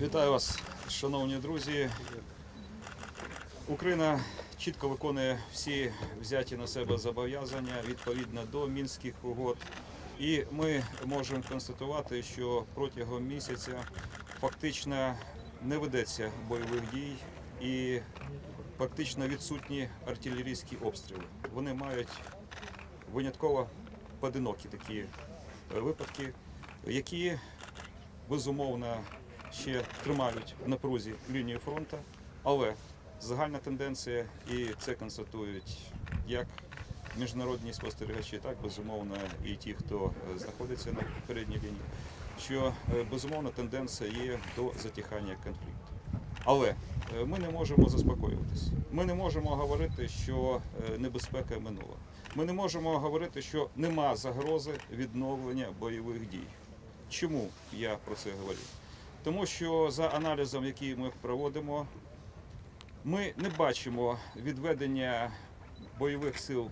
Вітаю вас, шановні друзі. Україна чітко виконує всі взяті на себе зобов'язання відповідно до мінських угод. І ми можемо констатувати, що протягом місяця фактично не ведеться бойових дій і фактично відсутні артилерійські обстріли. Вони мають винятково поодинокі такі випадки, які безумовно ще тримають в напрузі лінію фронту, але загальна тенденція, і це констатують як міжнародні спостерігачі, так безумовно і ті, хто е, знаходиться на передній лінії, що е, безумовно тенденція є до затихання конфлікту. Але е, ми не можемо заспокоюватись. Ми не можемо говорити, що небезпека минула. Ми не можемо говорити, що нема загрози відновлення бойових дій. Чому я про це говорю? Тому що за аналізом, який ми проводимо, ми не бачимо відведення бойових сил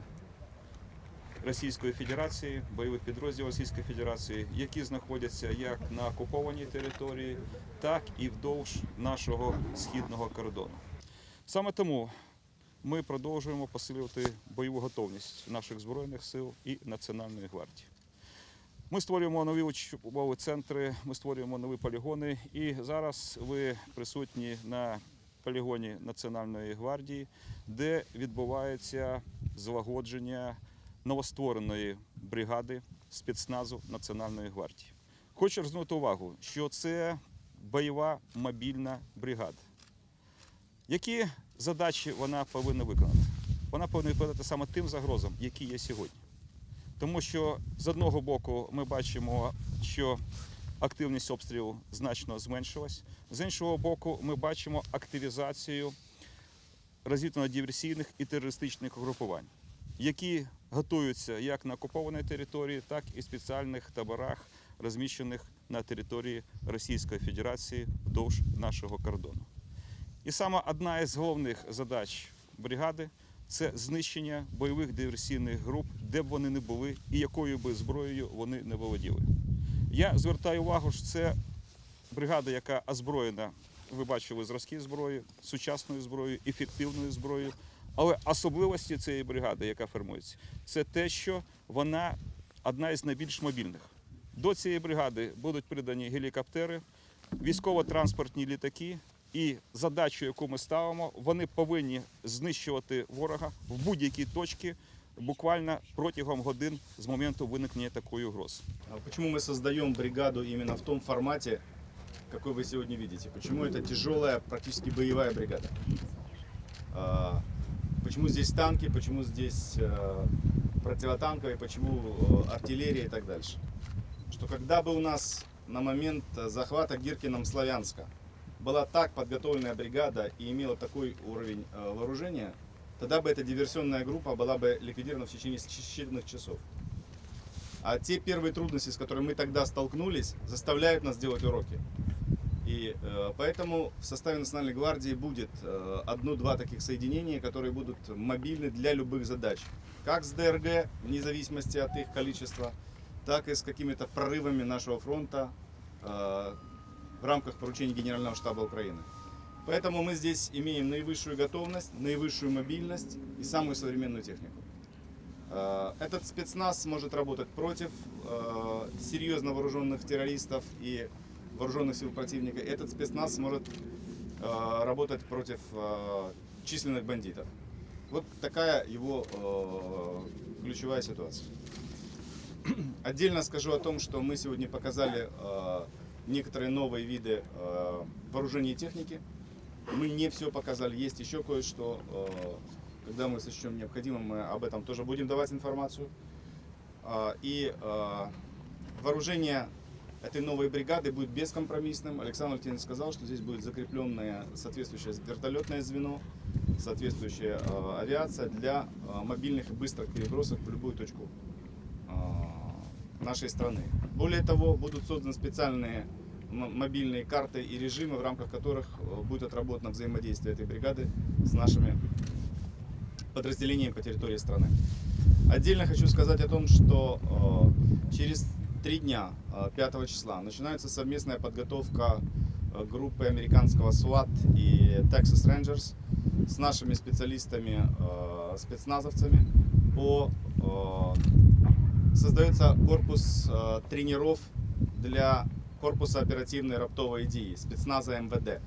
Російської Федерації, бойових підрозділів Російської Федерації, які знаходяться як на окупованій території, так і вдовж нашого східного кордону. Саме тому ми продовжуємо посилювати бойову готовність наших збройних сил і Національної гвардії. Ми створюємо нові учбові центри, ми створюємо нові полігони. І зараз ви присутні на полігоні Національної гвардії, де відбувається злагодження новоствореної бригади спецназу Національної гвардії. Хочу звернути увагу, що це бойова мобільна бригада. Які задачі вона повинна виконати? Вона повинна відповідати саме тим загрозам, які є сьогодні. Тому що з одного боку ми бачимо, що активність обстрілу значно зменшилась. З іншого боку, ми бачимо активізацію розвідувально-диверсійних і терористичних угрупувань, які готуються як на окупованій території, так і в спеціальних таборах, розміщених на території Російської Федерації вдовж нашого кордону. І саме одна із головних задач бригади це знищення бойових диверсійних груп, де б вони не були і якою би зброєю вони не володіли. Я звертаю увагу, що це бригада, яка озброєна, ви бачили зразки зброї, сучасною зброєю, ефективною зброєю. Але особливості цієї бригади, яка формується, це те, що вона одна із найбільш мобільних. До цієї бригади будуть придані гелікоптери, військово-транспортні літаки. І задачу, яку ми ставимо, вони повинні знищувати ворога в будь-якій точці буквально протягом годин з моменту виникнення такої угрози. А Почему мы создаем бригаду именно в том формате, какой вы сегодня видите? Почему это тяжелая, практически боевая бригада? А, Почему здесь танки, почему здесь э, противотанковые, почему э, артиллерия и так дальше? Что когда бы у нас на момент э, захвата Гиркином Славянска была так подготовленная бригада и имела такой уровень э, вооружения, тогда бы эта диверсионная группа была бы ликвидирована в течение считанных часов. А те первые трудности, с которыми мы тогда столкнулись, заставляют нас делать уроки. И э, поэтому в составе Национальной гвардии будет э, одно-два таких соединения, которые будут мобильны для любых задач. Как с ДРГ, вне зависимости от их количества, так и с какими-то прорывами нашего фронта э, в рамках поручений Генерального штаба Украины. Поэтому мы здесь имеем наивысшую готовность, наивысшую мобильность и самую современную технику. Э, Этот спецназ может работать против э, серьезно вооруженных террористов и вооруженных сил противника. Этот спецназ может э, работать против численных бандитов. Вот такая его ключевая ситуация. Отдельно скажу о том, что мы сегодня показали некоторые новые виды э, вооружения и техники. Мы не все показали, есть еще кое-что. э, Когда мы сочтем необходимым, мы об этом тоже будем давать информацию. А, И э, вооружение этой новой бригады будет бескомпромиссным. Александр Валентинович сказал, что здесь будет закрепленное соответствующее вертолетное звено, соответствующая э, авиация для э, мобильных и быстрых перебросок в любую точку э, нашей страны. Более того, будут созданы специальные мобильные карты и режимы, в рамках которых э, будет отработано взаимодействие этой бригады с нашими подразделениями по территории страны. Отдельно хочу сказать о том, что э, через три дня, э, 5 числа, начинается совместная подготовка э, группы американского SWAT и Texas Rangers с нашими специалистами, э, спецназовцами по э, создается корпус э, тренеров для корпуса оперативной раптовой дии спецназа МВД.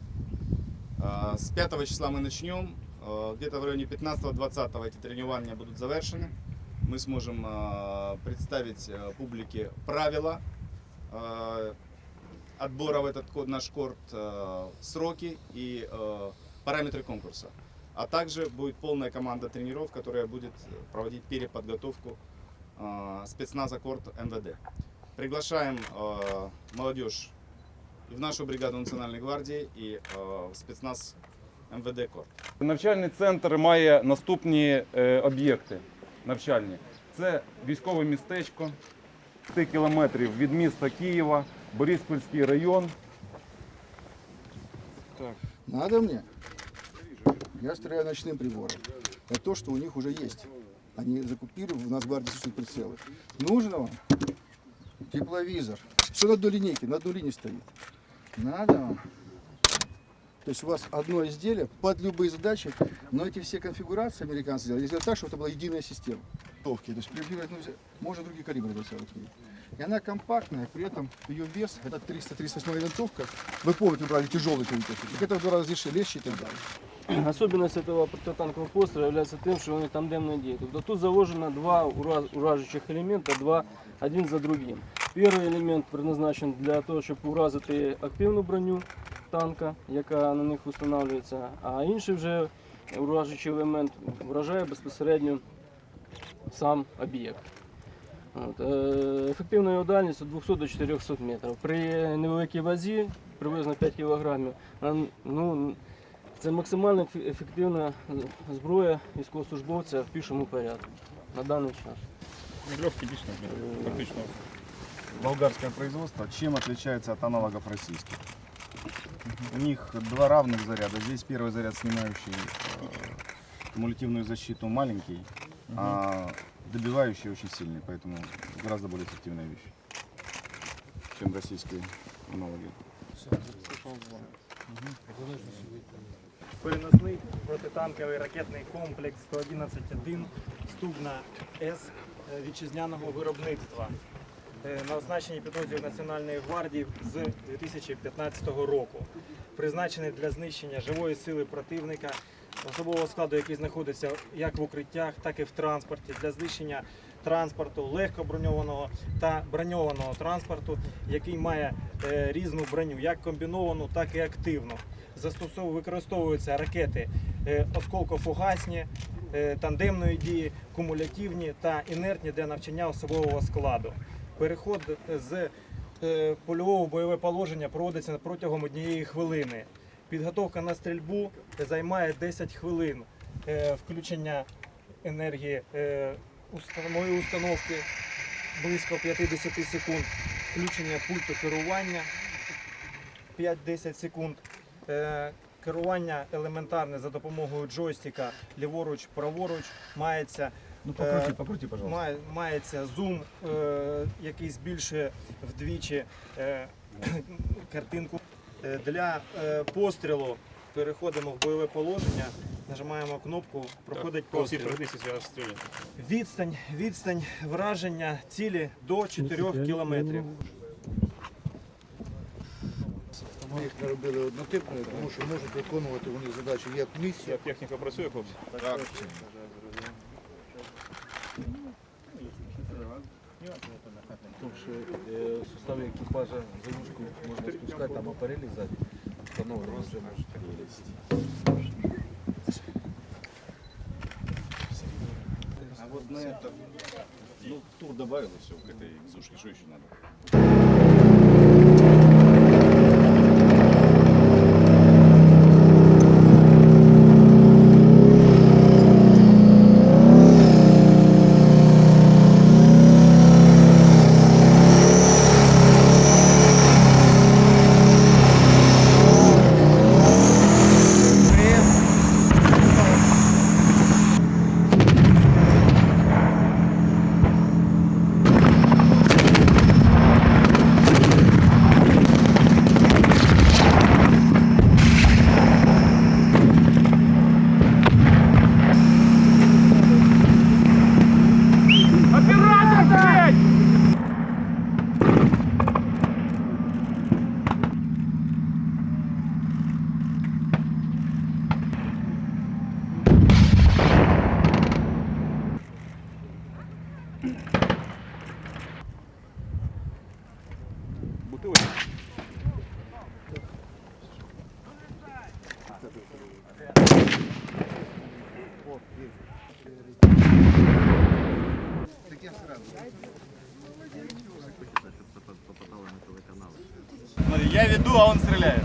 Э, С 5 числа мы начнем. Э, Где-то в районе 15-20 эти тренирования будут завершены. Мы сможем э, представить э, публике правила э, отбора в этот ко- наш корт, э, сроки и э, параметры конкурса. А также будет полная команда тренеров, которая будет проводить переподготовку э, спецназа корт МВД. Приглашаем э, молодежь и в нашу бригаду Национальной гвардии, и э, в спецназ МВД корт. Навчальний центр має наступні е, об'єкти навчальні. Це військове містечко 5 кілометрів від міста Києва, Бориспільський район. Надо мне? Я стреляю ночным прибором. Это то, что у них уже есть. Они закупили, в Нацгвардии существуют прицелы. Нужно вам? Тепловизор. Все на одной линейке, на одной линии стоит. Надо вам? То есть у вас одно изделие под любые задачи, но эти все конфигурации американцы сделали, сделали так, чтобы это была единая система. То есть прибирать, ну, можно другие калибры видите. И она компактная, при этом ее вес, это 338 винтовка. Вы помните, брали тяжелые винтовки. Так это в два раза легче и так далее. Особенность этого протитанкового пострілу является тим, що вони тандемно діють. Тобто тут заложено два уражучих елемента, два, один за другим. Перший елемент предназначен для того, щоб уразити активну броню танка, яка на них встановлюється, а інший вже уражуючий елемент вражає безпосередньо сам об'єкт. Е, Ефективна його дальність від 200 до 400 метрів. При невеликій вазі, приблизно 5 кг, ну, це максимально еф- ефективна зброя військовослужбовця в пішому порядку на даний час. Легкий дійсно, фактично. болгарское производство, чем отличается от аналогов российских? У них два равных заряда. Здесь первый заряд, снимающий э, кумулятивную защиту, маленький, а добивающий очень сильный, поэтому гораздо более эффективная вещь, чем российские аналоги. переносний протитанковий ракетний комплекс 111-1 Стугна С вітчизняного виробництва е, на оснащенні підрозділів Національної гвардії з 2015 року. Призначений для знищення живої сили противника, особового складу, який знаходиться як в укриттях, так і в транспорті, для знищення транспорту, легкоброньованого та броньованого транспорту, який має е, різну броню, як комбіновану, так і активну. Застосовують, використовуються ракети е, осколкофугасні, е, тандемної дії, кумулятивні та інертні для навчання особового складу. Переход з е, польового бойове положення проводиться протягом однієї хвилини. Підготовка на стрільбу займає 10 хвилин. Е, Включення енергії е, установої установки близько 50 секунд. Включення пульту керування 5-10 секунд. Е, Керування елементарне за допомогою джойстика ліворуч, праворуч мається Ну покрути, покрути, пожалуйста. Має- мається зум, е, який збільшує вдвічі е, картинку. Е, Для е, пострілу переходимо в бойове положення, нажимаємо кнопку, проходить По всій постріл. традиції зараз стріляти. Відстань, відстань враження цілі до 4 кілометрів. Ми їх не робили однотипною, тому що можуть виконувати вони задачі як місія. Як техніка працює, хлопці? Тому що е, в составі екіпажа завушку можна спускати, там апарелі ззаді встановлені Вот на это, ну, тур добавил и все к этой сушке, что еще надо? Ну, я веду, а он стреляет.